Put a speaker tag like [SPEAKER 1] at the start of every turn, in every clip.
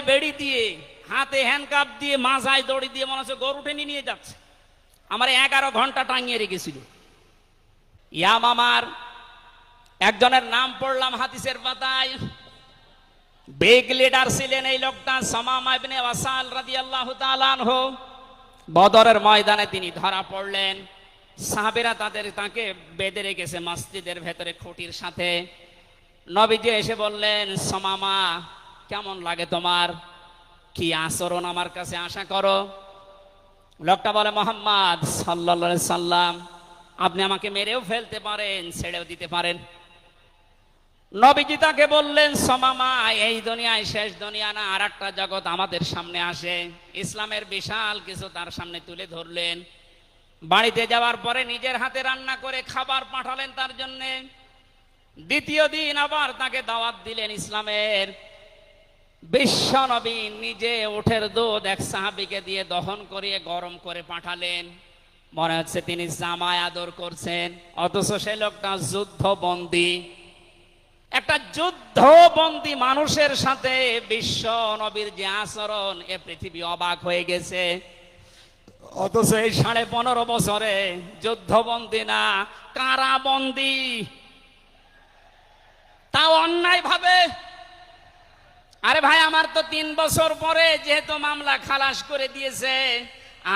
[SPEAKER 1] বেড়ি দিয়ে, হাতে হ্যান্ডকাপ দিয়ে মাথায় দড়ি দিয়ে মনে হচ্ছে গরু টেনে নিয়ে যাচ্ছে। আমার এগারো ঘণ্টা টাঙিয়ে রেখেছিল। ইয়াম আমার, একজনের নাম পড়লাম হাদিসের পাতায়, বেগ লিডার ছিলেন এই লোকটা ওয়াসাল বদরের ময়দানে তিনি ধরা পড়লেন। সাহাবেরা তাদের, তাকে বেঁধে রেখেছে মসজিদের ভেতরে খুঁটির সাথে। নবীজি এসে বললেন, সমামা কেমন লাগে তোমার? কি আচরণ আমার কাছে আশা করো? লোকটা বলে, মোহাম্মদ সাল্লা সাল্লাম, আপনি আমাকে মেরেও ফেলতে পারেন, ছেড়েও দিতে পারেন। নবীজি তাকে বললেন সমামা এই দুনিয়ায় শেষ দুনিয়া না আর একটা জগৎ আমাদের সামনে আসে। ইসলামের বিশাল কিছু তার সামনে তুলে ধরলেন। বাড়িতে যাওয়ার পরে নিজের হাতে রান্না করে খাবার পাঠালেন তার জন্যে। দ্বিতীয় দিন আবার তাকে দাওয়াত দিলেন ইসলামের। বিশ্ব নবী নিজে ওঠের দুধ এক সাহাবিকে দিয়ে দহন করিয়ে গরম করে পাঠালেন। মনে হচ্ছে তিনি জামায় আদর করছেন, অথচ সে লোকটা যুদ্ধ বন্দী একটা যুদ্ধবন্দী মানুষের সাথে বিশ্ব নবীর যে আচরণ, এ পৃথিবী অবাক হয়ে গেছে। অথচ এই সাড়ে পনেরো বছরে যুদ্ধবন্দী না, কারাবন্দী। তাও অন্যায় ভাবে আরে ভাই, আমার তো তিন বছর পরে যেহেতু মামলা খালাস করে দিয়েছে,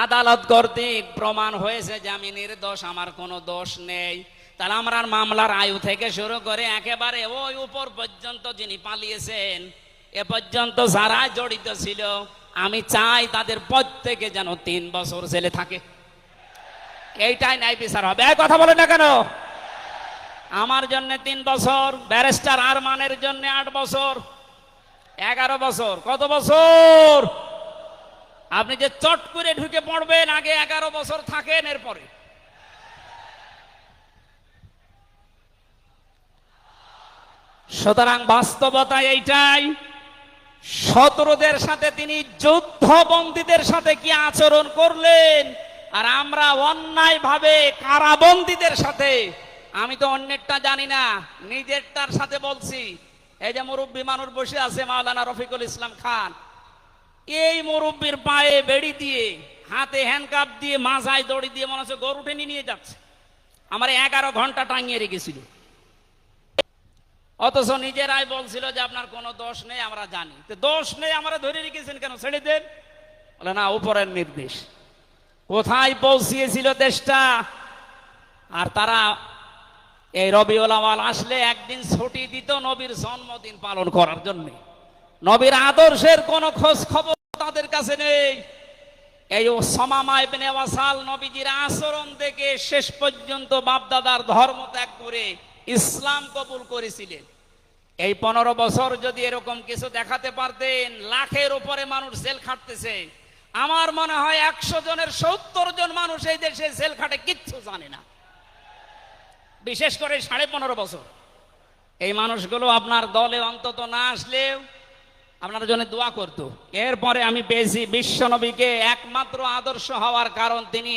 [SPEAKER 1] আদালত কর্তৃক প্রমাণ হয়েছে যে আমি নির্দোষ, আমার কোনো দোষ নেই। তাহলে আমার মামলার আয়ু থেকে শুরু করে একেবারে ওই উপর পর্যন্ত যিনি পালিয়েছেন, এ পর্যন্ত যারা জড়িত ছিল, আমি চাই তাদের প্রত্যেকে যেন তিন বছর জেলে থাকে। এইটাই ন্যায় বিচার হবে। কথা বলে না কেন? আমার জন্য তিন বছর, ব্যারিস্টার আরমানের জন্য আট বছর এগারো বছর, কত বছর? আপনি যে চট করে ঢুকে পড়বেন, আগে এগারো বছর থাকেন এরপরে। সুতরাং বাস্তবতা এইটাই, শত্রুদের সাথে তিনি যুদ্ধবন্দীদের সাথে কি আচরণ করলেন? আর আমরা অন্যায় ভাবে কারাবন্দীদের সাথে, আমি তো অন্যেরটা জানি না, নিজেরটার সাথে বলছি এই যে মুরব্বী মানুষ বসে আছে, মাওলানা রফিকুল ইসলাম খান, এই মুরব্বীর পায়ে বেড়ি দিয়ে, হাতে হ্যান্ডকাপ দিয়ে মাথায় দড়ি দিয়ে মনে হচ্ছে গরু টেনে নিয়ে যাচ্ছে। আমার এগারো ঘণ্টা টাঙিয়ে রেখেছিল। অথচ নিজেরাই বলছিল যে আপনার কোনো দোষ নেই, আমরা জানি। তো দোষ নেই, আমরা ধরে রেখেছেন কেন? ছেড়ে বলে, না, উপরের নির্দেশ। কোথায় পৌঁছিয়েছিল দেশটা? আর তারা এই রবিউল আওয়াল আসলে একদিন ছুটি দিত নবীর জন্মদিন পালন করার জন্য। নবীর আদর্শের কোনো খোঁজ খবর তাদের কাছে নেই। এই সমামা ইবনে ওয়াসাল নবীজির আচরণ দেখে শেষ পর্যন্ত বাপদাদার ধর্ম ত্যাগ করে ইসলাম কবুল করেছিলেন। এই পনেরো বছর যদি এরকম কিছু দেখাতে পারতেন, লাখের উপরে মানুষ জেল খাটতেছে। আমার মনে হয় একশো জনের সত্তর জন মানুষ এই দেশে জেল খাটে, কিচ্ছু জানে না। বিশেষ করে সাড়ে পনেরো বছর। এই মানুষগুলো আপনার দলে অন্তত না আসলেও আপনার জন্য দোয়া করত। এরপরে আমি পেয়েছি বিশ্বনবীকে একমাত্র আদর্শ হওয়ার কারণ তিনি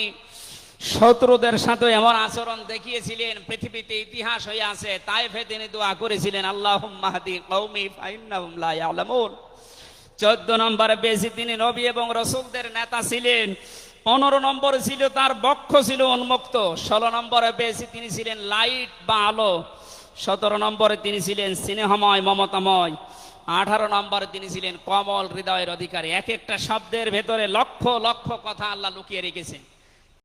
[SPEAKER 1] শত্রুদের সাথে এমন আচরণ দেখিয়েছিলেন, পৃথিবীতে ইতিহাস হয়ে আছে, তাইফে তিনি দোয়া করেছিলেন আল্লাহ মাহাদি কৌমি ফাইন্নাহুম লা ইয়ালামুন। চোদ্দ নম্বরে পেয়েছি তিনি নবী এবং রসুলদের নেতা ছিলেন পনেরো নম্বর ছিল, তার বক্ষ ছিল উন্মুক্ত। ষোলো নম্বরে বেশি তিনি ছিলেন লাইট বা আলো। সতেরো নম্বরে তিনি ছিলেন স্নেহময়, মমতাময়। আঠারো নম্বরে তিনি ছিলেন কমল হৃদয়ের অধিকারী। এক একটা শব্দের ভেতরে লক্ষ লক্ষ কথা আল্লাহ লুকিয়ে রেখেছেন।